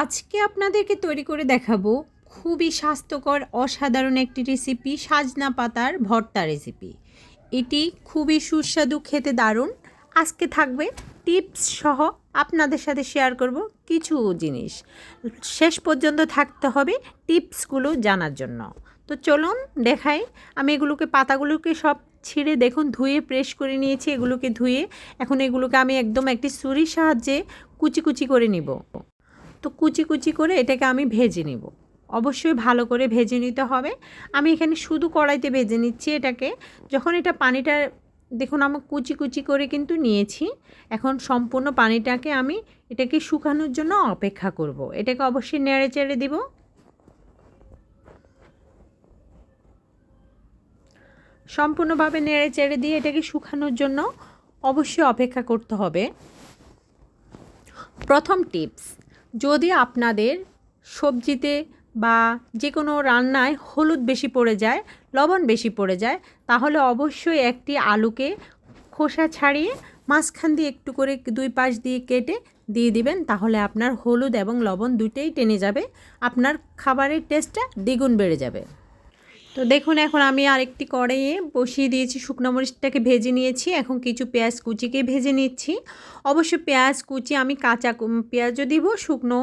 আজকে আপনাদেরকে তৈরি করে দেখাবো খুবই স্বাস্থ্যকর, অসাধারণ একটি রেসিপি সাজনা পাতার ভর্তা রেসিপি এটি খুবই সুস্বাদু, খেতে দারুণ। আজকে থাকবে টিপস সহ আপনাদের সাথে শেয়ার করব কিছু জিনিস। শেষ পর্যন্ত থাকতে হবে টিপসগুলো জানার জন্য। তো চলুন দেখাই। আমি এগুলোকে, পাতাগুলোকে সব ছিঁড়ে দেখুন, ধুয়ে প্রেস করে নিয়েছি। এগুলোকে ধুয়ে এখন এগুলোকে আমি একদম একটি ছুরির সাহায্যে কুচি কুচি করে নিব। তো কুচি কুচি করে এটাকে আমি ভেজে নিব। অবশ্যই ভালো করে ভেজে নিতে হবে। আমি এখানে শুধু কড়াইতে ভেজে নিচ্ছি এটাকে। যখন এটা পানিটা, দেখুন আমার কুচি কুচি করে কিন্তু নিয়েছি। এখন সম্পূর্ণ পানিটাকে আমি এটাকে শুকানোর জন্য অপেক্ষা করব। এটাকে অবশ্যই নেড়ে চেড়ে দিব। সম্পূর্ণভাবে নেড়ে চেড়ে দিয়ে এটাকে শুকানোর জন্য অবশ্যই অপেক্ষা করতে হবে। প্রথম টিপস যদি আপনাদের সবজিতে বা যে কোনো রান্নায় হলুদ বেশি পড়ে যায়, লবণ বেশি পড়ে যায়, তাহলে অবশ্যই একটি আলুকে খোসা ছাড়িয়ে মাঝখান দিয়ে একটু করে দুই পাশ দিয়ে কেটে দিয়ে দিবেন, তাহলে আপনার হলুদ এবং লবণ দুটেই টেনে যাবে, আপনার খাবারের টেস্টটা দ্বিগুণ বেড়ে যাবে। তো দেখুন, এখন আমি আরেকটি কড়াইয়ে বসিয়ে দিয়েছি শুকনো মরিচটাকে ভেজে নিয়েছি। এখন কিছু পেঁয়াজ কুচিকে ভেজে নিচ্ছি। অবশ্য পেঁয়াজ কুচি আমি কাঁচা পেঁয়াজও দিব, শুকনো,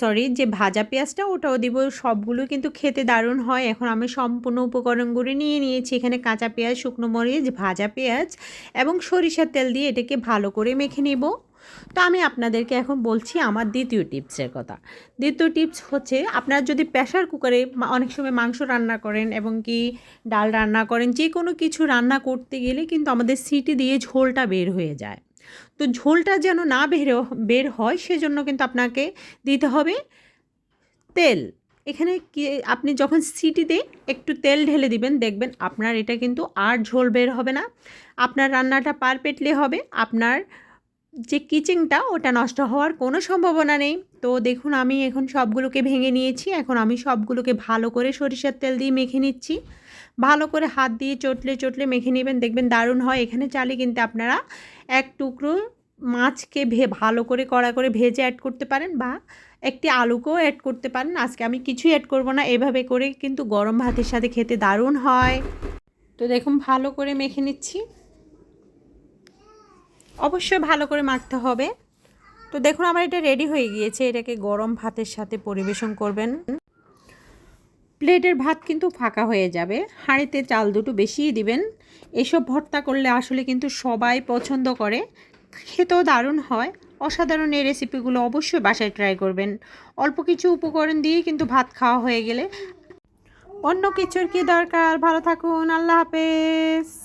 সরি, যে ভাজা পেঁয়াজটা ওটাও দিব। সবগুলো কিন্তু খেতে দারুণ হয়। এখন আমি সম্পূর্ণ উপকরণগুলো নিয়ে নিয়েছি। এখানে কাঁচা পেঁয়াজ, শুকনো মরিচ, ভাজা পেঁয়াজ এবং সরিষার তেল দিয়ে এটাকে ভালো করে মেখে নেব। তো আমি আপনাদেরকে এখন বলছি আমার দ্বিতীয় টিপসের কথা। দ্বিতীয় টিপস হচ্ছে আপনারা যদি প্রেশার কুকারে অনেক সময় মাংস রান্না করেন এবং কি ডাল রান্না করেন যে কোনো কিছু রান্না করতে গেলে কিন্তু আমাদের সিটি দিয়ে ঝোলটা বের হয়ে যায়। তো ঝোলটা যেন না বের বের হয় সেজন্য কিন্তু আপনাকে দিতে হবে তেল। এখানে কি, আপনি যখন সিটিতে একটু তেল ঢেলে দিবেন, দেখবেন আপনার এটা কিন্তু আর ঝোল বের হবে না। আপনার রান্নাটা পারফেক্টলি হবে, আপনার যে কিচিংটা ওটা নষ্ট হওয়ার কোনো সম্ভাবনা নেই। তো দেখুন, আমি এখন সবগুলোকে ভেঙে নিয়েছি। এখন আমি সবগুলোকে ভালো করে সরিষার তেল দিয়ে মেখে নিচ্ছি। ভালো করে হাত দিয়ে চটলে চটলে মেখে নেবেন। দেখবেন দারুণ হয়। এখানে চালে কিন্তু আপনারা এক টুকরো মাছকে ভে ভালো করে কড়া করে ভেজে অ্যাড করতে পারেন বা একটি আলুকেও অ্যাড করতে পারেন। আজকে আমি কিছুই অ্যাড করব না। এভাবে করে কিন্তু গরম ভাতের সাথে খেতে দারুণ হয়। তো দেখুন, ভালো করে মেখে নিচ্ছি। অবশ্যই ভালো করে মাখতে হবে। তো দেখুন, আমার এটা রেডি হয়ে গিয়েছে। এটাকে গরম ভাতের সাথে পরিবেশন করবেন। প্লেটের ভাত কিন্তু ফাঁকা হয়ে যাবে। হাঁড়িতে চাল দুটো বেশিই দিবেন। এসব ভর্তা করলে আসলে কিন্তু সবাই পছন্দ করে। খেতেও দারুণ হয়। অসাধারণ এই রেসিপিগুলো অবশ্যই বাসায় ট্রাই করবেন। অল্প কিছু উপকরণ দিয়েই কিন্তু ভাত খাওয়া হয়ে গেলে। অন্য কিছুর কি দরকার? ভালো থাকুন। আল্লাহ হাফেজ।